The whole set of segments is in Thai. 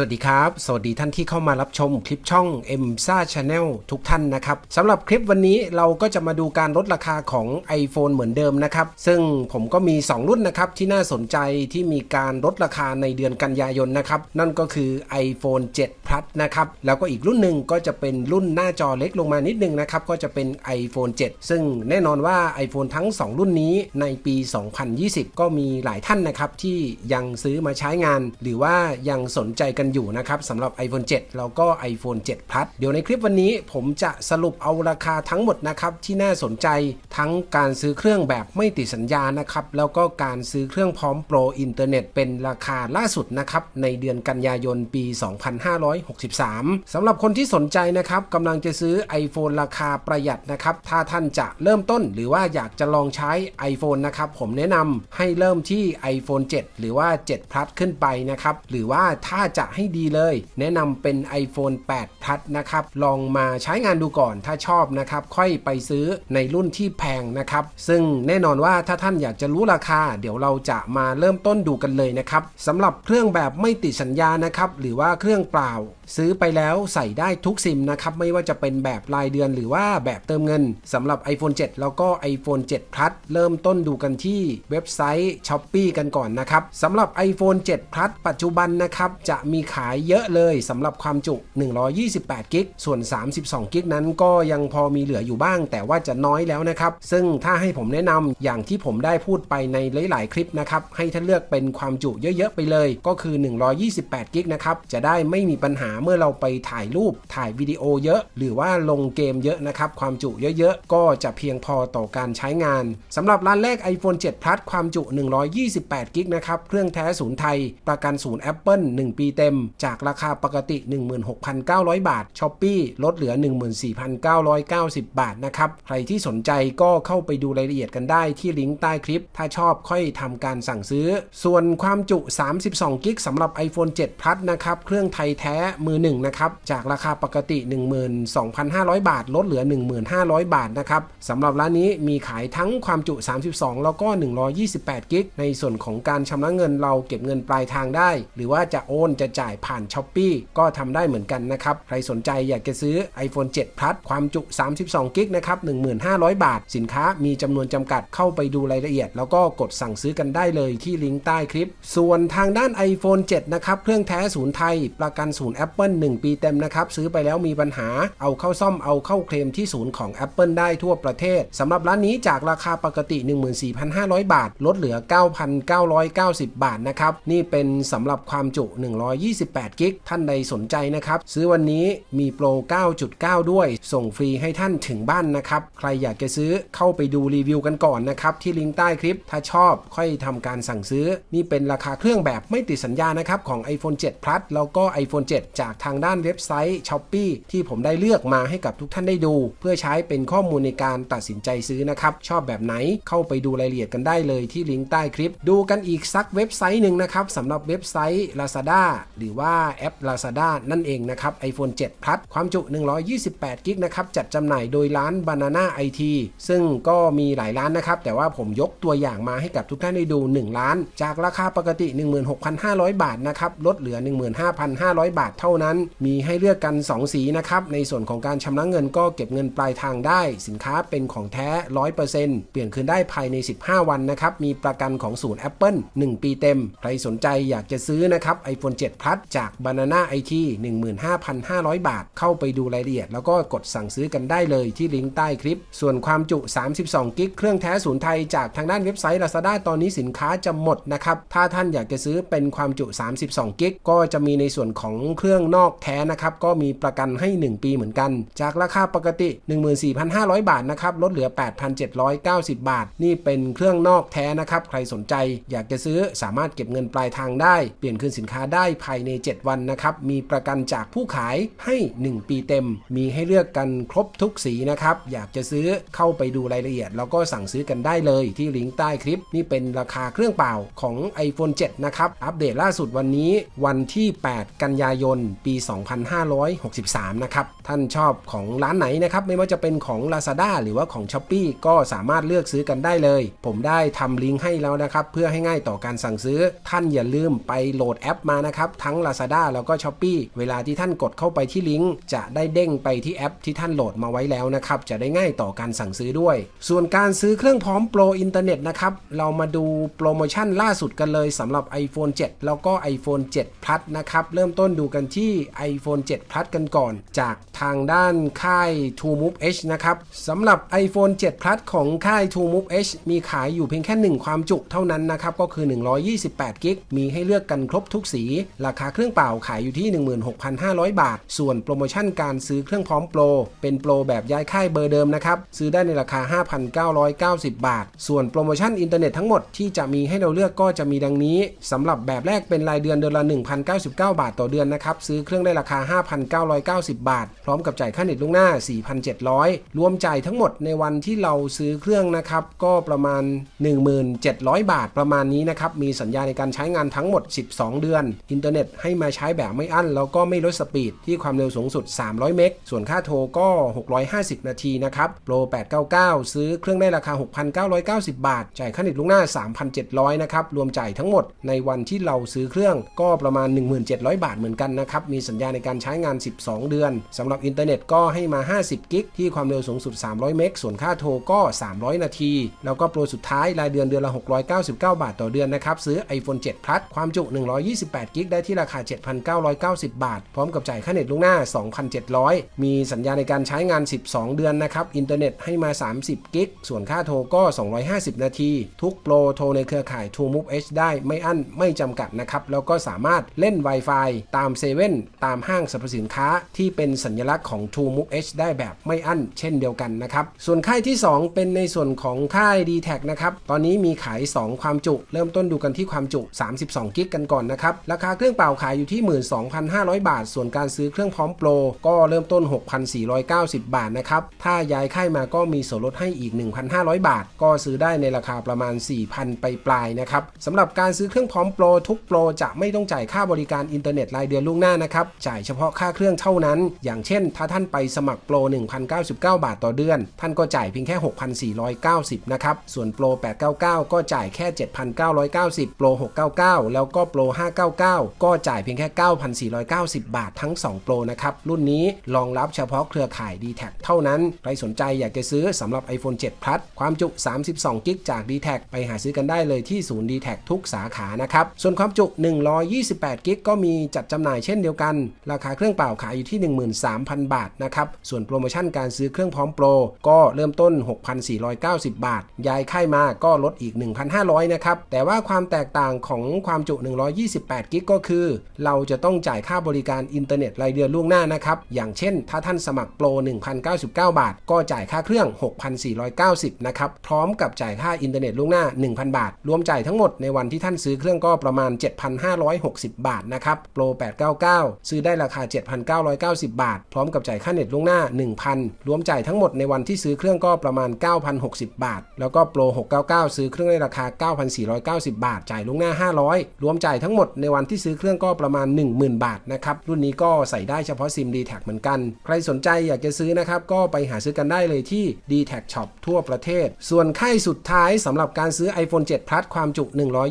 สวัสดีครับ สวัสดีท่านที่เข้ามารับชมคลิปช่อง m s a Channel ทุกท่านนะครับสำหรับคลิปวันนี้เราก็จะมาดูการลดราคาของ iPhone เหมือนเดิมนะครับ ซึ่งผมก็มี 2 รุ่นนะครับที่น่าสนใจที่มีการลดราคาในเดือนกันยายนนะครับ นั่นก็คือ iPhone 7 Plus นะครับ แล้วก็อีกรุ่นหนึ่งก็จะเป็นรุ่นหน้าจอเล็กลงมานิดนึงนะครับ ก็จะเป็น iPhone 7 ซึ่งแน่นอนว่า iPhone ทั้ง 2 รุ่นนี้ในปี 2020 ก็มีหลายท่านนะครับที่ยังซื้อมาใช้งาน หรือว่ายังสนใจกันอยู่นะครับสำหรับ iPhone 7 แล้วก็ iPhone 7 Plus เดี๋ยวในคลิปวันนี้ผมจะสรุปเอาราคาทั้งหมดนะครับที่น่าสนใจทั้งการซื้อเครื่องแบบไม่ติดสัญญานะครับแล้วก็การซื้อเครื่องพร้อมโปรอินเทอร์เน็ตเป็นราคาล่าสุดนะครับในเดือนกันยายนปี 2563สำหรับคนที่สนใจนะครับกำลังจะซื้อ iPhone ราคาประหยัดนะครับถ้าท่านจะเริ่มต้นหรือว่าอยากจะลองใช้ iPhone นะครับผมแนะนำให้เริ่มที่ iPhone 7 หรือว่า 7 Plus ขึ้นไปนะครับหรือว่าถ้าจะใให้ดีเลย แนะนำเป็น iPhone 8 Plus นะครับ ลองมาใช้งานดูก่อนถ้าชอบนะครับ ค่อยไปซื้อในรุ่นที่แพงนะครับ ซึ่งแน่นอนว่าถ้าท่านอยากจะรู้ราคา เดี๋ยวเราจะมาเริ่มต้นดูกันเลยนะครับสำหรับเครื่องแบบไม่ติดสัญญานะครับหรือว่าเครื่องเปล่า ซื้อไปแล้วใส่ได้ทุกซิมนะครับ ไม่ว่าจะเป็นแบบรายเดือนหรือว่าแบบเติมเงินสำหรับ iPhone 7 แล้วก็ iPhone 7 Plus เริ่มต้นดูกันที่เว็บไซต์ s h อ p e e กันก่อนนะครับสำหรับ iPhone 7 Plus ปัจจุบันนะครับจะมีขายเยอะเลยสำหรับความจุ 128 กิก ส่วน 32 กิกนั้นก็ยังพอมีเหลืออยู่บ้าง แต่ว่าจะน้อยแล้วนะครับ ซึ่งถ้าให้ผมแนะนำอย่างที่ผมได้พูดไปในหลาย ๆ คลิปนะครับ ให้ท่านเลือกเป็นความจุเยอะ ๆ ไปเลย ก็คือ 128 กิกนะครับ จะได้ไม่มีปัญหาเมื่อเราไปถ่ายรูปถ่ายวิดีโอเยอะ หรือว่าลงเกมเยอะนะครับ ความจุเยอะๆ ก็จะเพียงพอต่อการใช้งานสำหรับร้านแรก iPhone 7 Plus ความจุ 128 กิกนะครับ เครื่องแท้ศูนย์ไทย ประกันศูนย์ Apple 1 ปีเต็ม จากราคาปกติ 16,900 บาท s h อ p e e ลดเหลือ 14,990 บาทนะครับ ใครที่สนใจก็เข้าไปดูรายละเอียดกันได้ที่ลิงก์ใต้คลิป ถ้าชอบค่อยทำการสั่งซื้อ ส่วนความจุ 32 กิกสำหรับ iPhone 7 Plus นะครับ เครื่องไทยแท้มือหนึ่งนะครับจากราคาปกติ 12,500 บาท ลดเหลือ 1,500 บาทนะครับสำหรับร้านนี้มีขายทั้งความจุ 32 แล้วก็ 128 กิก ในส่วนของการชำระเงินเราเก็บเงินปลายทางได้ หรือว่าจะโอนจะจ่ายผ่าน s h อ p e e ก็ทำได้เหมือนกันนะครับ ใครสนใจอยากจะซื้อ iPhone 7 Plus ความจุ 32 กิกนะครับ 1,500 บาท สินค้ามีจำนวนจำกัดเข้าไปดูรายละเอียด แล้วก็กดสั่งซื้อกันได้เลยที่ลิงก์ใต้คลิป ส่วนทางด้าน iPhone 7 นะครับ เครื่องแท้ศูนย์ไทย ประกันศูนย์ Apple 1 ปีเต็มนะครับ ซื้อไปแล้วมีปัญหา เอาเข้าซ่อมเอาเข้าเคลมที่ศูนย์ของ Apple ได้ทั่วประเทศสำหรับร้านนี้จากราคาปกติ 14,500 บาท ลดเหลือ 9,990 บาทนะครับ นี่เป็นสำหรับความจุ 128 กิก ท่านใดสนใจนะครับ ซื้อวันนี้มีโปร 9.9 ด้วย ส่งฟรีให้ท่านถึงบ้านนะครับ ใครอยากจะซื้อเข้าไปดูรีวิวกันก่อนนะครับ ที่ลิงก์ใต้คลิป ถ้าชอบค่อยทำการสั่งซื้อ นี่เป็นราคาเครื่องแบบไม่ติดสัญญานะครับของ iPhone 7 Plus แล้วก็ iPhone 7 จากากทางด้านเว็บไซต์ s h อ p e e ที่ผมได้เลือกมาให้กับทุกท่านได้ดู เพื่อใช้เป็นข้อมูลในการตัดสินใจซื้อนะครับ ชอบแบบไหนเข้าไปดูรายละเอียดกันได้เลยที่ลิงก์ใต้คลิป ดูกันอีกสักเว็บไซต์หนึ่งนะครับสำหรับเว็บไซต์ Lazada หรือว่าแอป Lazada นั่นเองนะครับ iPhone 7 Plus ความจุ 128 กิกนะครับจัดจำหน่ายโดยร้าน Banana IT ซึ่งก็มีหลายร้านนะครับ แต่ว่าผมยกตัวอย่างมาให้กับทุกท่านได้ดู 1 ล้าน จากราคาปกติ 16,500 บาทนะครับลดเหลือ 15,500 บาทเท่านั้น มีให้เลือกกัน 2 สีนะครับ ในส่วนของการชำระเงินก็เก็บเงินปลายทางได้ สินค้าเป็นของแท้ 100%เปลี่ยนคืนได้ภายใน 15 วันนะครับ มีประกันของศูนย์ Apple 1 ปีเต็ม ใครสนใจอยากจะซื้อนะครับ iPhone 7 Plus จาก Banana IT 15,500 บาท เข้าไปดูรายละเอียด แล้วก็กดสั่งซื้อกันได้เลยที่ลิงก์ใต้คลิป ส่วนความจุ 32 กิก เครื่องแท้ศูนย์ไทยจากทางด้านเว็บไซต์ Lazada ตอนนี้สินค้าจะหมดนะครับ ถ้าท่านอยากจะซื้อเป็นความจุ 32 กิก ก็จะมีในส่วนของเครื่องื่องนอกแท้นะครับก็มีประกันให้ 1 ปีเหมือนกัน จากราคาปกติ 14,500 บาทนะครับลดเหลือ 8,790 บาท นี่เป็นเครื่องนอกแท้นะครับใครสนใจอยากจะซื้อสามารถเก็บเงินปลายทางได้ เปลี่ยนคืนสินค้าได้ภายใน 7 วันนะครับมีประกันจากผู้ขายให้ 1 ปีเต็ม มีให้เลือกกันครบทุกสีนะครับอยากจะซื้อเข้าไปดูรายละเอียด แล้วก็สั่งซื้อกันได้เลยที่ลิงก์ใต้คลิป นี่เป็นราคาเครื่องเปล่าของ iPhone 7 นะครับอัปเดตล่าสุดวันนี้วันที่ 8 กันยายนปี 2563 นะครับ ท่านชอบของร้านไหนนะครับ ไม่ว่าจะเป็นของ Lazada หรือว่าของ s h อ p e e ก็สามารถเลือกซื้อกันได้เลย ผมได้ทำลิงก์ให้แล้วนะครับ เพื่อให้ง่ายต่อการสั่งซื้อ ท่านอย่าลืมไปโหลดแอปมานะครับ ทั้ง Lazada แล้วก็ s h อ p e e เวลาที่ท่านกดเข้าไปที่ลิงก์จะได้เด้งไปที่แอปที่ท่านโหลดมาไว้แล้วนะครับ จะได้ง่ายต่อการสั่งซื้อด้วย ส่วนการซื้อเครื่องพร้อมโปรอินเทอร์เน็ตนะครับ เรามาดูโปรโมชั่นล่าสุดกันเลยสำหรับ iPhone 7 แล้วก็ iPhone 7 Plus นะครับ เริ่มต้นดูกันที่ iPhone 7 Plus กันก่อน จากทางด้านค่าย True Move H นะครับสำหรับ iPhone 7 Plus ของค่าย True Move H มีขายอยู่เพียงแค่ 1 ความจุเท่านั้นนะครับ ก็คือ 128 กิก มีให้เลือกกันครบทุกสี ราคาเครื่องเปล่าขายอยู่ที่ 16,500 บาท ส่วนโปรโมชั่นการซื้อเครื่องพร้อมโปร เป็นโปรแบบย้ายค่ายเบอร์เดิมนะครับ ซื้อได้ในราคา 5,990 บาท ส่วนโปรโมชั่นอินเทอร์เน็ตทั้งหมดที่จะมีให้เราเลือกก็จะมีดังนี้สำหรับแบบแรกเป็นรายเดือนเดือนละ 1,099 บาทต่อเดือนนะครับซื้อเครื่องได้ราคา 5,990 บาท พร้อมกับจ่ายค่าเน็ตล่วงหน้า 4,700 รวมจ่ายทั้งหมดในวันที่เราซื้อเครื่องนะครับ ก็ประมาณ 1,700 บาทประมาณนี้นะครับ มีสัญญาในการใช้งานทั้งหมด 12 เดือน อินเทอร์เน็ตให้มาใช้แบบไม่อั้น แล้วก็ไม่ลดสปีด ที่ความเร็วสูงสุด 300 เมก ส่วนค่าโทรก็ 650 นาทีนะครับโปร 899 ซื้อเครื่องได้ราคา 6,990 บาท จ่ายค่าเน็ตล่วงหน้า 3,700 นะครับ รวมจ่ายทั้งหมดในวันที่เราซื้อเครื่องก็ประมาณ 1,700 บาทเหมือนกันนะครับมีสัญญาในการใช้งาน 12 เดือนสำหรับอินเทอร์เน็ตก็ให้มา 50 กิกที่ความเร็วสูงสุด 300 เมก ส่วนค่าโทรก็ 300 นาที แล้วก็โปรสุดท้ายรายเดือนเดือนละ 699 บาทต่อเดือนนะครับ ซื้อ iPhone 7 Plus ความจุ 128 กิกได้ที่ราคา 7,990 บาท พร้อมกับจ่ายค่าเน็ตล่วงหน้า 2,700 มีสัญญาในการใช้งาน 12 เดือนนะครับ อินเทอร์เน็ตให้มา 30 กิก ส่วนค่าโทรก็ 250 นาที ทุกโปรโทรในเครือข่าย True Move H ได้ไม่อั้นไม่จำกัดนะครับ แล้วก็สามารถเล่น Wi-Fi ตามเซเว่นตามห้างสรรพสินค้าที่เป็นสัญลักษณ์ของ True Move H ได้แบบไม่อั้นเช่นเดียวกันนะครับ ส่วนค่ายที่ 2 เป็นในส่วนของค่าย d t แทนะครับ ตอนนี้มีขาย 2 ความจุ เริ่มต้นดูกันที่ความจุ 32 กิกกันก่อนนะครับ ราคาเครื่องเปล่าขายอยู่ที่ 12,500 บาท ส่วนการซื้อเครื่องพร้อมโปรก็เริ่มต้น 6,490 บาทนะครับ ถ้าย้ายค่ายมาก็มีส่วนลดให้อีก 1,500 บาท ก็ซื้อได้ในราคาประมาณ 4,000 ไปปลายนะครับสำหรับการซื้อเครื่องพร้อมโปรทุกโปรจะไม่ต้องจ่ายค่าบริการอินเทอร์เน็ตรายเดือนล่วงหน้านะครับจ่ายเฉพาะค่าเครื่องเท่านั้น อย่างเช่น ถ้าท่านไปสมัครโปร 1,099 บาทต่อเดือน ท่านก็จ่ายเพียงแค่ 6,490 นะครับ ส่วนโปร 899 ก็จ่ายแค่ 7,990 โปร 699 แล้วก็โปร 599 ก็จ่ายเพียงแค่ 9,490 บาททั้ง 2 โปรนะครับ รุ่นนี้รองรับเฉพาะเครือข่าย d t แทเท่านั้น ใครสนใจอยากจะซื้อสำหรับ iPhone 7 Plus ความจุ 32 กิกจาก d t แทไปหาซื้อกันได้เลยที่ศูนย์ d t แททุกสาขานะครับส่วนความจุ 128 กิกก็มีจัดจำหน่ายเช่นเดียวกัน ราคาเครื่องเปล่าขายอยู่ที่ 13,000 บาทนะครับส่วนโปรโมชั่นการซื้อเครื่องพร้อมโปรก็เริ่มต้น 6,490 บาท ย้ายค่ายมาก็ลดอีก 1,500นะครับแต่ว่าความแตกต่างของความจุ 128 กิกก็คือ เราจะต้องจ่ายค่าบริการอินเทอร์เน็ตรายเดือนล่วงหน้านะครับอย่างเช่น ถ้าท่านสมัครโปร 1,099 บาท ก็จ่ายค่าเครื่อง 6,490 นะครับพร้อมกับจ่ายค่าอินเทอร์เน็ตล่วงหน้า 1,000 บาท รวมจ่ายทั้งหมดในวันที่ท่านซื้อเครื่องก็ประมาณ 7,560 บาทนะครับโปร 899ซื้อได้ราคา 7,990 บาท พร้อมกับจ่ายค่าเน็ตล่วงหน้า 1,000 รวมจ่ายทั้งหมดในวันที่ซื้อเครื่องก็ประมาณ 9,060 บาท แล้วก็โปร 699 ซื้อเครื่องในราคา 9,490 บาท จ่ายล่วงหน้า 500 รวมจ่ายทั้งหมดในวันที่ซื้อเครื่องก็ประมาณ 10,000 บาทนะครับ รุ่นนี้ก็ใส่ได้เฉพาะซิม d t แทเหมือนกัน ใครสนใจอยากจะซื้อนะครับก็ไปหาซื้อกันได้เลยที่ d t แท Shop ทั่วประเทศ ส่วนค่ายสุดท้ายสำหรับการซื้อ iPhone 7 Plus ความจุ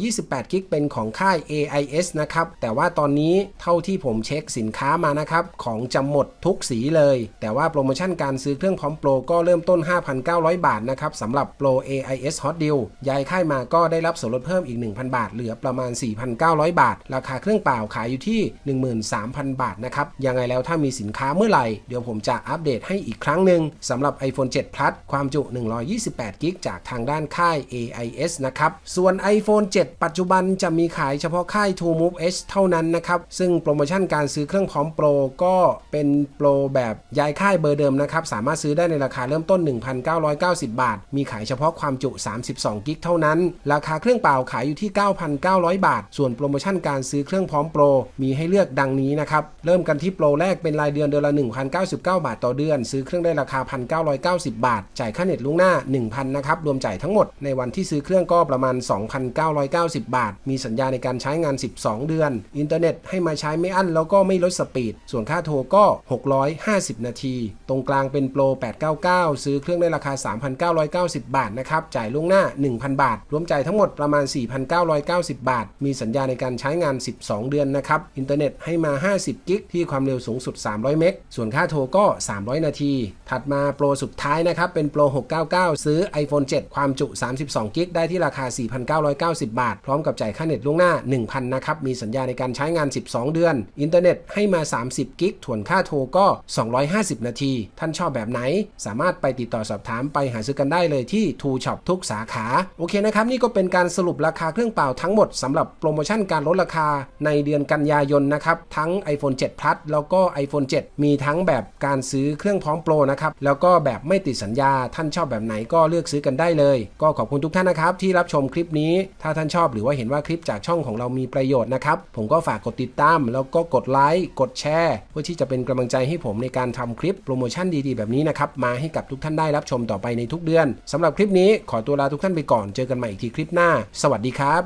128 กิกเป็นของค่าย AIS นะครับ แต่ว่าตอนนี้เท่าที่ผมผมเช็คสินค้ามานะครับ ของจะหมดทุกสีเลย แต่ว่าโปรโมชั่นการซื้อเครื่องพร้อมโปรก็เริ่มต้น 5,900 บาทนะครับสำหรับโปร AIS Hot Deal ย้ายค่ายมาก็ได้รับส่วนลดเพิ่มอีก 1,000 บาท เหลือประมาณ 4,900 บาท ราคาเครื่องเปล่าขายอยู่ที่ 13,000 บาทนะครับยังไงแล้วถ้ามีสินค้าเมื่อไหร่ เดี๋ยวผมจะอัปเดตให้อีกครั้งหนึ่งสำหรับ iPhone 7 Plus ความจุ 128กิกจากทางด้านค่าย AIS นะครับส่วน iPhone 7 ปัจจุบันจะมีขายเฉพาะค่าย True Move H เท่านั้นนะครับซึ่งโปรโมชั่นการซื้อเครื่องพร้อมโปรก็เป็นโปรแบบย้ายค่ายเบอร์เดิมนะครับ สามารถซื้อได้ในราคาเริ่มต้น 1,990 บาท มีขายเฉพาะความจุ 32 กิกเท่านั้น ราคาเครื่องเปล่าขายอยู่ที่ 9,900 บาท ส่วนโปรโมชั่นการซื้อเครื่องพร้อมโปรมีให้เลือกดังนี้นะครับ เริ่มกันที่โปรแรกเป็นรายเดือนเดือนละ 1,099 บาทต่อเดือน ซื้อเครื่องได้ราคา 1,990 บาท จ่ายค่าเน็ตล่วงหน้า 1,000 นะครับ รวมจ่ายทั้งหมดในวันที่ซื้อเครื่องก็ประมาณ 2,990 บาท มีสัญญาในการใช้งาน 12 เดือน อินเทอร์เน็ตให้มาใช้ไม่อั้นแล้วก็ไม่ลดสปีด ส่วนค่าโทรก็ 650 นาที ตรงกลางเป็นโปร 899 ซื้อเครื่องได้ราคา 3,990 บาทนะครับ จ่ายล่วงหน้า 1,000 บาท รวมจ่ายทั้งหมดประมาณ 4,990 บาท มีสัญญาในการใช้งาน 12 เดือนนะครับ อินเทอร์เน็ตให้มา 50 กิกที่ความเร็วสูงสุด 300 เมก ส่วนค่าโทรก็ 300 นาที ถัดมาโปรสุดท้ายนะครับ เป็นโปร 699 ซื้อ iPhone 7 ความจุ 32 กิก ได้ที่ราคา 4,990 บาท พร้อมกับจ่ายค่าเน็ตล่วงหน้า 1,000 นะครับ มีสัญญาในการใช้งาน 12 เดือนอินเทอร์เน็ตให้มา 30 กิกถ่วนค่าโทรก็ 250 นาที ท่านชอบแบบไหน สามารถไปติดต่อสอบถามไปหาซื้อกันได้เลยที่ True Shop ทุกสาขา โอเคนะครับ นี่ก็เป็นการสรุปราคาเครื่องเปล่าทั้งหมดสำหรับโปรโมชั่นการลดราคาในเดือนกันยายนนะครับ ทั้ง iPhone 7 Plus แล้วก็ iPhone 7 มีทั้งแบบการซื้อเครื่องพร้อมโปรนะครับ แล้วก็แบบไม่ติดสัญญา ท่านชอบแบบไหนก็เลือกซื้อกันได้เลย ก็ขอบคุณทุกท่านนะครับที่รับชมคลิปนี้ ถ้าท่านชอบหรือว่าเห็นว่าคลิปจากช่องของเรามีประโยชน์นะครับ ผมก็ฝากกดติดตามแล้วก็กดไลค์กดแชร์เพื่อที่จะเป็นกำลังใจให้ผมในการทำคลิปโปรโมชั่นดีๆ แบบนี้นะครับ มาให้กับทุกท่านได้รับชมต่อไปในทุกเดือนสำหรับคลิปนี้ขอตัวลาทุกท่านไปก่อนเจอกันใหม่อีกทีคลิปหน้า สวัสดีครับ